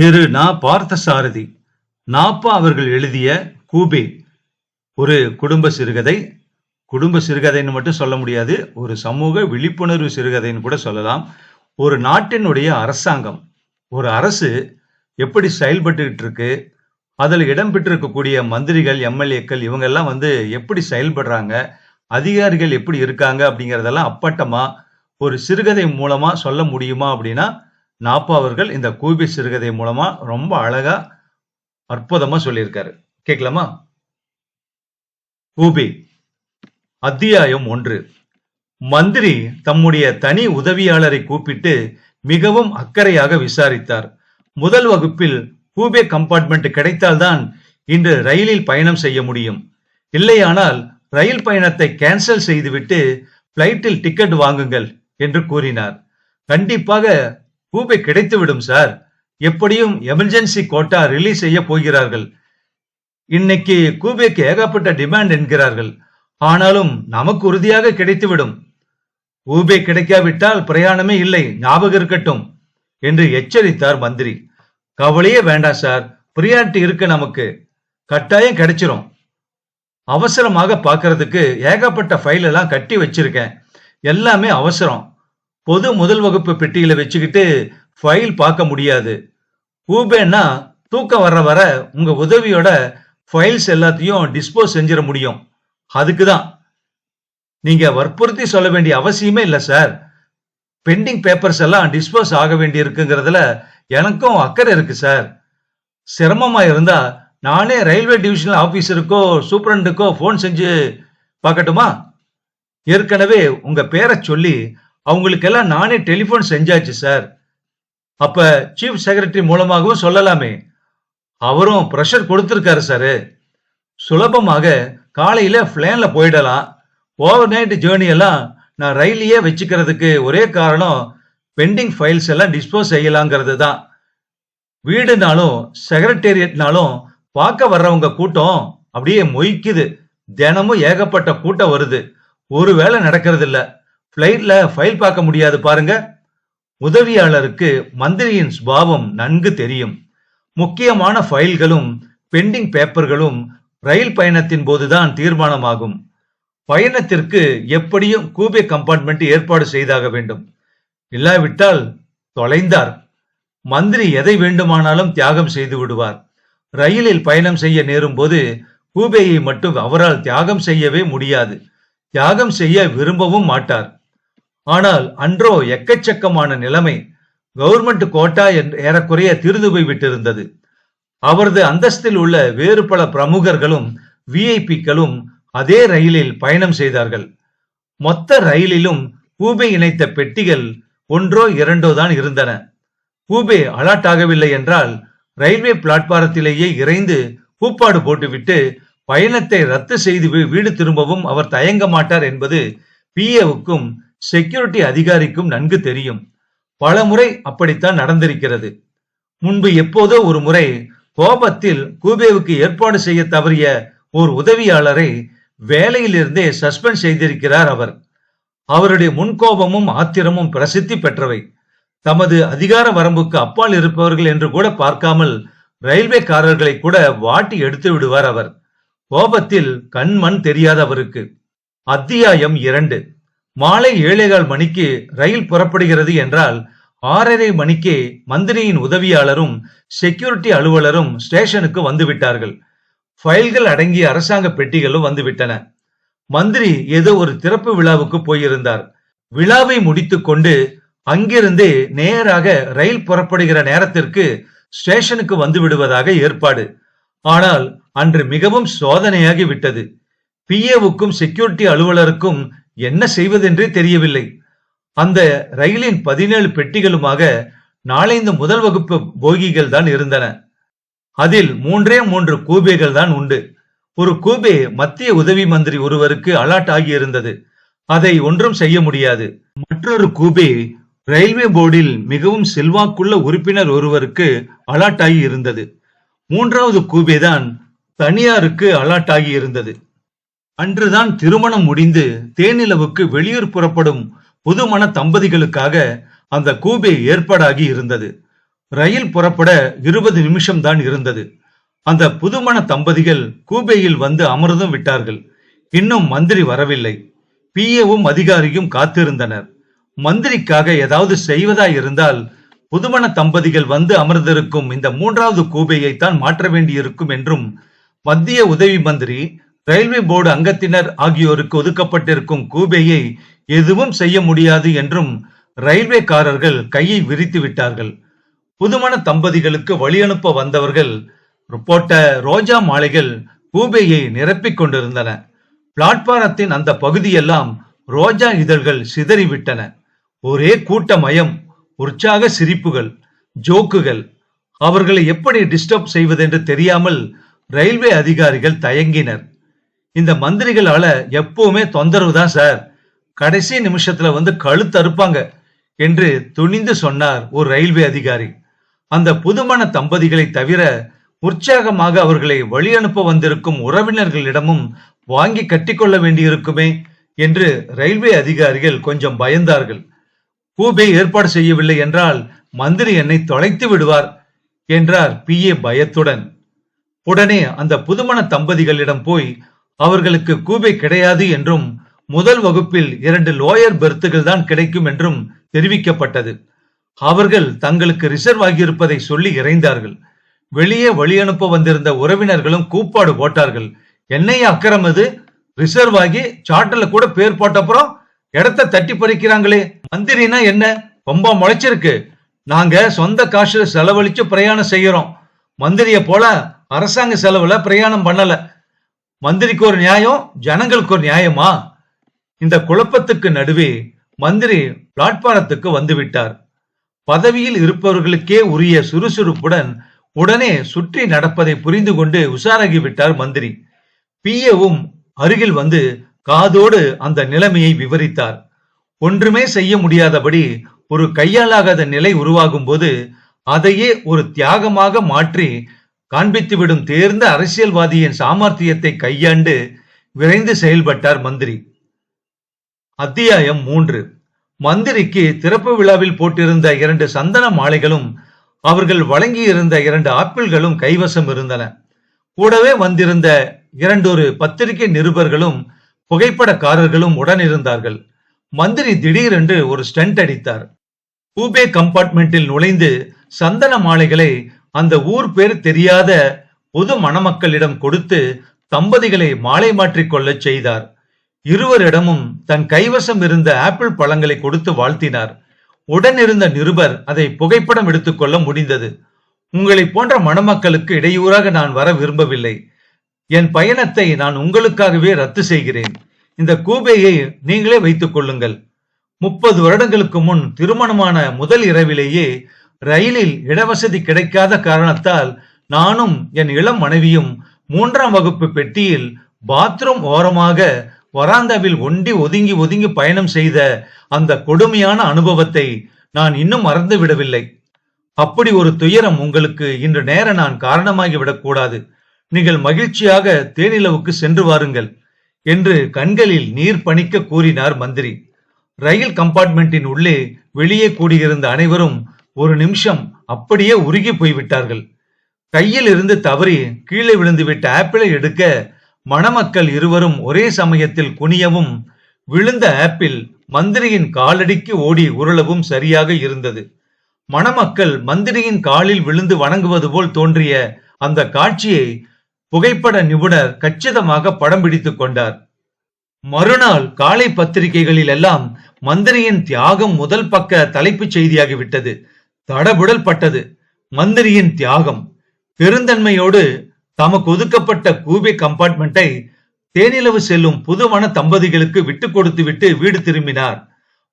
திரு நா பார்த்தசாரதி நாப்பா அவர்கள் எழுதிய கூபே. ஒரு குடும்ப சிறுகதை. குடும்ப சிறுகதைன்னு மட்டும் சொல்ல முடியாது. ஒரு சமூக விழிப்புணர்வு சிறுகதைன்னு கூட சொல்லலாம். ஒரு நாட்டினுடைய அரசாங்கம். ஒரு அரசு எப்படி செயல்பட்டுக்கிட்டு இருக்கு அதில் இடம்பெற்றிருக்கக்கூடிய மந்திரிகள் எம்எல்ஏக்கள் இவங்கெல்லாம் வந்து எப்படி செயல்படுறாங்க? அதிகாரிகள் எப்படி இருக்காங்க? அப்படிங்கிறதெல்லாம் அப்பட்டமாக ஒரு சிறுகதை மூலமாக சொல்ல முடியுமா அப்படின்னா நாப்பா அவர்கள் இந்த கூபி சிறுகதை மூலமா ரொம்ப அழகா அற்புதமா சொல்லியிருக்காரு. கேட்கலாமா? கூபி அத்தியாயம் ஒன்று. மந்திரி தம்முடைய தனி உதவியாளரை கூப்பிட்டு மிகவும் அக்கறையாக விசாரித்தார். முதல் வகுப்பில் கூபே கம்பார்ட்மெண்ட் கிடைத்தால்தான் இன்று ரயிலில் பயணம் செய்ய முடியும். இல்லையானால் ரயில் பயணத்தை கேன்சல் செய்துவிட்டு பிளைட்டில் டிக்கெட் வாங்குங்கள் என்று கூறினார். கண்டிப்பாக கூபே கிடைத்துவிடும் சார் எப்படியும் எமர்ஜென்சி கோட்டா ரிலீஸ் செய்ய போகிறார்கள். இன்னைக்கு கூபேக்கு ஏகப்பட்ட டிமாண்ட் என்கிறார்கள். ஆனாலும் நமக்கு உறுதியாக கிடைத்துவிடும். ஊபே கிடைக்காவிட்டால் பிரயாணமே இல்லை ஞாபகம் இருக்கட்டும் என்று எச்சரித்தார் மந்திரி. கவலையே வேண்டாம் சார் பிரியாரிட்டி இருக்கு நமக்கு. கட்டாயம் கிடைச்சிரும். அவசரமாக பார்க்கறதுக்கு ஏகப்பட்ட ஃபைல் எல்லாம் கட்டி வச்சிருக்கேன். எல்லாமே அவசரம். பொது முதல் வகுப்பு பெட்டியில வச்சுக்கிட்டு ஃபைல் பார்க்க முடியாது. ஊபேன்னா தூக்கம் வர வர உங்க உதவியோட ஃபைல்ஸ் எல்லாத்தையும் டிஸ்போஸ் செஞ்சிட முடியும். அதுக்கு தான் நீங்க வற்புறுத்தி சொல்ல வேண்டிய அவசியமே இல்லை சார் பெண்டிங் பேப்பர்ஸ் எல்லாம் டிஸ்போஸ் ஆக வேண்டி இருக்குங்கிறதுல எனக்கும் அக்கறை இருக்கு சார் சிரமமா இருந்தா நானே ரயில்வே டிவிஷனல் ஆபீசருக்கோ சூப்பரண்டுக்கோ ஃபோன் செஞ்சு பார்க்கட்டுமா? ஏற்கனவே உங்க பேரை சொல்லி அவங்களுக்கெல்லாம் நானே டெலிஃபோன் செஞ்சாச்சு சார். அப்ப சீஃப் செக்ரட்டரி மூலமாகவும் சொல்லலாமே. அவரும் ப்ரெஷர் கொடுத்துருக்காரு சார். சுலபமாக காலையில பிளேன்ல போயிடலாம். ஓவர் நைட் ஜேர்னி எல்லாம் நான் ரயிலையே வச்சுக்கிறதுக்கு ஒரே காரணம் பெண்டிங் ஃபைல்ஸ் எல்லாம் டிஸ்போஸ் செய்யலாங்கிறது தான். வீடுனாலும் செக்ரட்டேரியட்னாலும் பார்க்க வர்றவங்க கூட்டம் அப்படியே மொய்க்குது. தினமும் ஏகப்பட்ட கூட்டம் வருது. ஒருவேளை நடக்கிறது இல்லை பிளைட்ல ஃபைல் பார்க்க முடியாது பாருங்க. உதவியாளருக்கு மந்திரியின் சுபாவம் நன்கு தெரியும். முக்கியமான ஃபைல்களும் பெண்டிங் பேப்பர்களும் ரயில் பயணத்தின் போதுதான் தீர்மானமாகும். பயணத்திற்கு எப்படியும் கூபே கம்பார்ட்மெண்ட் ஏற்பாடு செய்தாக வேண்டும். இல்லாவிட்டால் தொலைந்தார். மந்திரி எதை வேண்டுமானாலும் தியாகம் செய்து விடுவார். ரயிலில் பயணம் செய்ய நேரும் போது கூபேயை மட்டும் அவரால் தியாகம் செய்யவே முடியாது. தியாகம் செய்ய விரும்பவும் மாட்டார். ஆனால் அன்றோ எக்கச்சக்கமான நிலைமை கவர்மெண்ட் கோட்டா என்று ஏறக்குறைய தீர்ந்து போய் விட்டிருந்தது. அவரது அந்தஸ்தில் உள்ள வேறு பல பிரமுகர்களும் விஐபிக்களும் அதே ரயிலில் பயணம் செய்தார்கள். மொத்த ரயிலிலும் பூபே இணைத்த பெட்டிகள் ஒன்றோ இரண்டோ தான் இருந்தன. பூபே அலாட் ஆகவில்லை என்றால் ரயில்வே பிளாட்பாரத்திலேயே இறைந்து கூப்பாடு போட்டுவிட்டு பயணத்தை ரத்து செய்து வீடு திரும்பவும் அவர் தயங்க மாட்டார் என்பது பிஏவுக்கும் செக்யூரிட்டி அதிகாரிக்கும் நன்கு தெரியும். பல முறை அப்படித்தான் நடந்திருக்கிறது. முன்பு எப்போதோ ஒரு முறை கோபத்தில் கூபேவுக்கு ஏற்பாடு செய்ய தவறிய ஒரு உதவியாளரை வேலையிலிருந்தே சஸ்பெண்ட் செய்திருக்கிறார் அவர். அவருடைய முன்கோபமும் ஆத்திரமும் பிரசித்தி பெற்றவை. தமது அதிகார வரம்புக்கு அப்பால் இருப்பவர்கள் என்று கூட பார்க்காமல் ரயில்வேக்காரர்களை கூட வாட்டி எடுத்து விடுவார் அவர். கோபத்தில் கண்மண் தெரியாத அவருக்கு அத்தியாயம் இரண்டு. மாலை ஏழேகால் மணிக்கு ரயில் புறப்படுகிறது என்றால் ஆறரை மணிக்கே மந்திரியின் உதவியாளரும் செக்யூரிட்டி அலுவலரும் ஸ்டேஷனுக்கு வந்துவிட்டார்கள். ஃபைல்கள் அடங்கிய அரசாங்க பெட்டிகளும் வந்துவிட்டன. மந்திரி ஏதோ ஒரு திறப்பு விழாவுக்கு போயிருந்தார். விழாவை முடித்துக்கொண்டு அங்கிருந்தே நேராக ரயில் புறப்படுகிற நேரத்திற்கு ஸ்டேஷனுக்கு வந்து விடுவதாக ஏற்பாடு. ஆனால் அன்று மிகவும் சோதனையாகி விட்டது பிஏவுக்கும் செக்யூரிட்டி அலுவலருக்கும் என்ன செய்வதென்றே தெரியவில்லை. அந்த ரயிலின் பதினேழு பெட்டிகளுமாக நாளைந்து முதல் வகுப்பு போகிகள் தான் இருந்தன. அதில் மூன்றே மூன்று கூபேகள் தான் உண்டு. ஒரு கூபே மத்திய உதவி மந்திரி ஒருவருக்கு அலாட் ஆகி இருந்தது அதை ஒன்றும் செய்ய முடியாது. மற்றொரு கூபே ரயில்வே போர்டில் மிகவும் செல்வாக்குள்ள உறுப்பினர் ஒருவருக்கு அலாட் ஆகி இருந்தது மூன்றாவது கூபே தான் தனியாருக்கு அலாட் ஆகி இருந்தது அன்றுதான் திருமணம் முடிந்து தேனிலவுக்கு வெளியூர் புறப்படும் புதுமண தம்பதிகளுக்காக அந்த கூபே ஏற்பாடாகி இருந்தது. ரயில் புறப்பட இருபது நிமிஷம்தான் இருந்தது. அந்த புதுமண தம்பதிகள் கூபேயில் வந்து அமர்ந்தும் விட்டார்கள். இன்னும் மந்திரி வரவில்லை. பிஏவும் அதிகாரியும் காத்திருந்தனர். மந்திரிக்காக ஏதாவது செய்வதாய் இருந்தால் புதுமண தம்பதிகள் வந்து அமர்ந்திருக்கும் இந்த மூன்றாவது கூபையை தான் மாற்ற வேண்டியிருக்கும் என்றும் மத்திய உதவி மந்திரி ரயில்வே போர்டு அங்கத்தினர் ஆகியோருக்கு ஒதுக்கப்பட்டிருக்கும் கூபையை எதுவும் செய்ய முடியாது என்றும் ரயில்வேக்காரர்கள் கையை விரித்து விட்டார்கள். புதுமண தம்பதிகளுக்கு வழியனுப்ப வந்தவர்கள் போட்ட ரோஜா மாலைகள் கூபையை நிரப்பிக் கொண்டிருந்தன. பிளாட்பாரத்தின் அந்த பகுதியெல்லாம் ரோஜா இதழ்கள் சிதறிவிட்டன. ஒரே கூட்டமயம் உற்சாக சிரிப்புகள் ஜோக்குகள். அவர்களை எப்படி டிஸ்டர்ப் செய்வதென்று தெரியாமல் ரயில்வே அதிகாரிகள் தயங்கினர். இந்த மந்திரிகளால எப்பவுமே தொந்தரவு தான் சார். கடைசி நிமிஷத்துல வந்து கழுத்து அறுப்பாங்க என்று துணிந்து சொன்னார் ஒரு ரயில்வே அதிகாரி. அந்த புதுமண தம்பதிகளை தவிர உற்சாகமாக அவர்களை வழி அனுப்ப வந்திருக்கும் உறவினர்களிடமும் வாங்கி கட்டிக்கொள்ள வேண்டியிருக்குமே என்று ரயில்வே அதிகாரிகள் கொஞ்சம் பயந்தார்கள். கூபே ஏற்பாடு செய்யவில்லை என்றால் மந்திரி என்னை தொலைத்து விடுவார் என்றார் பி ஏ பயத்துடன். உடனே அந்த புதுமண தம்பதிகளிடம் போய் அவர்களுக்கு கூபை கிடையாது என்றும் முதல் வகுப்பில் இரண்டு லோயர் பெர்த்துகள் தான் கிடைக்கும் என்றும் தெரிவிக்கப்பட்டது. அவர்கள் தங்களுக்கு ரிசர்வ் ஆகியிருப்பதை சொல்லி இறைந்தார்கள். வெளியே வழி அனுப்ப வந்திருந்த உறவினர்களும் கூப்பாடு போட்டார்கள். என்னைய அக்கறம் இது? ரிசர்வ் ஆகி சாட்டல கூட பேர் போட்டப்புறம் இடத்த தட்டி பறிக்கிறாங்களே. மந்திரினா என்ன? ரொம்ப முளைச்சிருக்கு. நாங்க சொந்த காசுல செலவழிச்சு பிரயாணம் செய்யறோம். மந்திரிய போல அரசாங்க செலவுல பிரயாணம் பண்ணல. மந்திரிக்கு ஒரு நியாயம் ஜனங்களுக்கு ஒரு நியாயமா? இந்த குழப்பத்துக்கு நடுவே மந்திரி பிளாட்பாரத்துக்கு வந்துவிட்டார். பதவியில் இருப்பவர்களுக்கே உரிய சுறுசுறுப்புடன் உடனே சுற்றி நடப்பதை புரிந்து கொண்டு உஷாராகிவிட்டார் மந்திரி. பிஏவும் அருகில் வந்து காதோடு அந்த நிலைமையை விவரித்தார். ஒன்றுமே செய்ய முடியாதபடி ஒரு கையாலாகாத நிலை உருவாகும் போது அதையே ஒரு தியாகமாக மாற்றி காண்பித்துவிடும் தேர்ந்த அரசியல்வாதியின் சாமர்த்தியத்தை கையாண்டு விரைந்து செயல்பட்டார் மந்திரி. அத்தியாயம் மூன்று. மந்திரிக்கு திறப்பு விழாவில் போட்டிருந்த இரண்டு சந்தன மாலைகளும் அவர்கள் வழங்கியிருந்த இரண்டு ஆப்பிள்களும் கைவசம் இருந்தன. கூடவே வந்திருந்த இரண்டொரு பத்திரிகை நிருபர்களும் புகைப்படக்காரர்களும் உடன் இருந்தார்கள் மந்திரி திடீரென்று ஒரு ஸ்டண்ட் அடித்தார். கூபே கம்பார்ட்மெண்டில் நுழைந்து சந்தன மாலைகளை அந்த ஊர் பேர் தெரியாத பொது மணமக்களிடம் கொடுத்து தம்பதிகளை மாலை மாற்றிக் கொள்ளச் செய்தார். இருவரிடமும் தன் கைவசம் இருந்த ஆப்பிள் பழங்களை கொடுத்து வாழ்த்தினார். உடனிருந்த நிருபர் அதை புகைப்படம் எடுத்துக்கொள்ள முடிந்தது. உங்களை போன்ற மணமக்களுக்கு இடையூறாக நான் வர விரும்பவில்லை. என் பயணத்தை நான் உங்களுக்காகவே ரத்து செய்கிறேன். இந்த கூபையை நீங்களே வைத்துக் கொள்ளுங்கள். முப்பது வருடங்களுக்கு முன் திருமணமான முதல் இரவிலேயே ரயிலில் இடவசதி கிடைக்காத காரணத்தால் நானும் என் இளம் மனைவியும் மூன்றாம் வகுப்பு பெட்டியில் பாத்ரூம் ஓரமாக வராந்தாவில் ஒண்டி ஒதுங்கி ஒதுங்கி பயணம் செய்த அந்த கொடுமையான அனுபவத்தை நான் இன்னும் மறந்து விடவில்லை அப்படி ஒரு துயரம் உங்களுக்கு இன்று நேர நான் காரணமாகி விடக்கூடாது நீங்கள் மகிழ்ச்சியாக தேனிலவுக்கு சென்று வாருங்கள் என்று கண்களில் நீர் பணிக்க கூறினார் மந்திரி. ரயில் கம்பார்ட்மெண்டின் உள்ளே வெளியே கூடியிருந்த அனைவரும் ஒரு நிமிஷம் அப்படியே உருகி போய்விட்டார்கள். கையில் இருந்து தவறி கீழே விழுந்துவிட்ட ஆப்பிளை எடுக்க மணமக்கள் இருவரும் ஒரே சமயத்தில் குனியவும் விழுந்த ஆப்பிள் மந்திரியின் காலடிக்கு ஓடி உருளவும் சரியாக இருந்தது. மணமக்கள் மந்திரியின் காலில் விழுந்து வணங்குவது போல் தோன்றிய அந்த காட்சியை புகைப்பட நிபுணர் கச்சிதமாக படம் பிடித்துக் கொண்டார். மறுநாள் காலை பத்திரிகைகளில் எல்லாம் மந்திரியின் தியாகம் முதல் பக்க தலைப்புச் செய்தியாகிவிட்டது. தடபுடல் பட்டது மந்திரியின் தியாகம். பெருந்தன்மையோடு தமக்கு ஒதுக்கப்பட்ட கூபே கம்பார்ட்மெண்ட்டை தேனிலவு செல்லும் புது மன தம்பதிகளுக்கு விட்டு கொடுத்து விட்டு வீடு திரும்பினார்.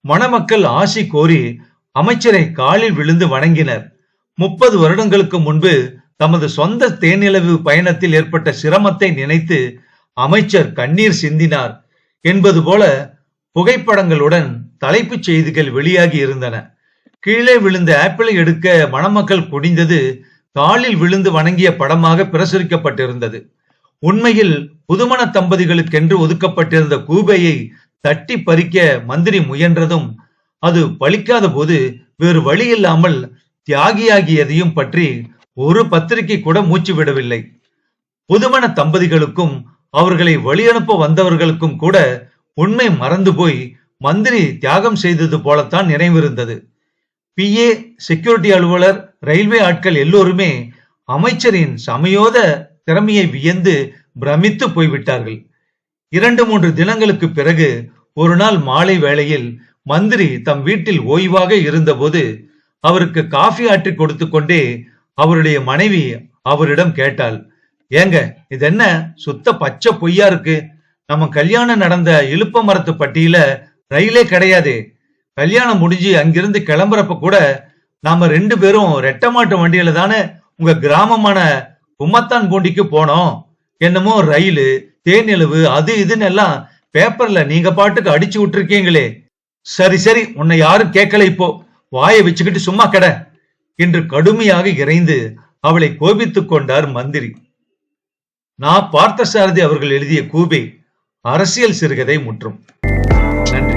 மணமக்கள் ஆசி கோரி அமைச்சரை காலில் விழுந்து வணங்கினர். முப்பது வருடங்களுக்கு முன்பு தமது சொந்த தேனிலவு பயணத்தில் ஏற்பட்ட சிரமத்தை நினைத்து அமைச்சர் கண்ணீர் சிந்தினார். என்பது போல புகைப்படங்களுடன் தலைப்புச் செய்திகள் வெளியாகி இருந்தன. கீழே விழுந்த ஆப்பிளை எடுக்க மணமக்கள் குடிந்தது காலில் விழுந்து வணங்கிய படமாக பிரசுரிக்கப்பட்டிருந்தது. உண்மையில் புதுமண தம்பதிகளுக்கென்று ஒதுக்கப்பட்டிருந்த கூபையை தட்டி பறிக்க மந்திரி முயன்றதும் அது பலிக்காத போது வேறு வழி இல்லாமல் தியாகியாகியதையும் பற்றி ஒரு பத்திரிகை கூட மூச்சு விடவில்லை. புதுமண தம்பதிகளுக்கும் அவர்களை வழியனுப்ப வந்தவர்களுக்கும் கூட உண்மை மறந்து போய் மந்திரி தியாகம் செய்தது போலத்தான் நினைவிருந்தது. பிஏ செக்யூரிட்டி அலுவலர் ரயில்வே ஆட்கள் எல்லோருமே அமைச்சரின் சமயோத திறமையை வியந்து பிரமித்து போய்விட்டார்கள். இரண்டு மூன்று தினங்களுக்கு பிறகு ஒரு நாள் மாலை வேளையில் மந்திரி தம் வீட்டில் ஓய்வாக இருந்தபோது அவருக்கு காஃபி ஆற்றி கொடுத்து கொண்டே அவருடைய மனைவி அவரிடம் கேட்டாள் ஏங்க இது என்ன சுத்த பச்சை பொய்யா இருக்கு? நம்ம கல்யாணம் நடந்த இழுப்ப மரத்து பட்டியல ரயிலே கிடையாதே. கல்யாணம் முடிஞ்சு அங்கிருந்து கிளம்புறப்ப கூட நாம ரெண்டு பேரும் ரெட்டமாட்டு வண்டியில தானே உங்க கிராமமான கும்மத்தான் பூண்டிக்கு போனோம். என்னமோ ரயிலு தேனிலவு அது இதுன்னு எல்லாம் பேப்பர்ல நீங்க பாட்டுக்கு அடிச்சு விட்டுருக்கீங்களே. சரி சரி உன்னை யாரும் கேட்கல இப்போ. வாயை வச்சுக்கிட்டு சும்மா கட. என்று கடுமையாக இறைந்து அவளை கோபித்துக் கொண்டார் மந்திரி. நான் பார்த்தசாரதி அவர்கள் எழுதிய கூபை அரசியல் சிறுகதை முற்றும்.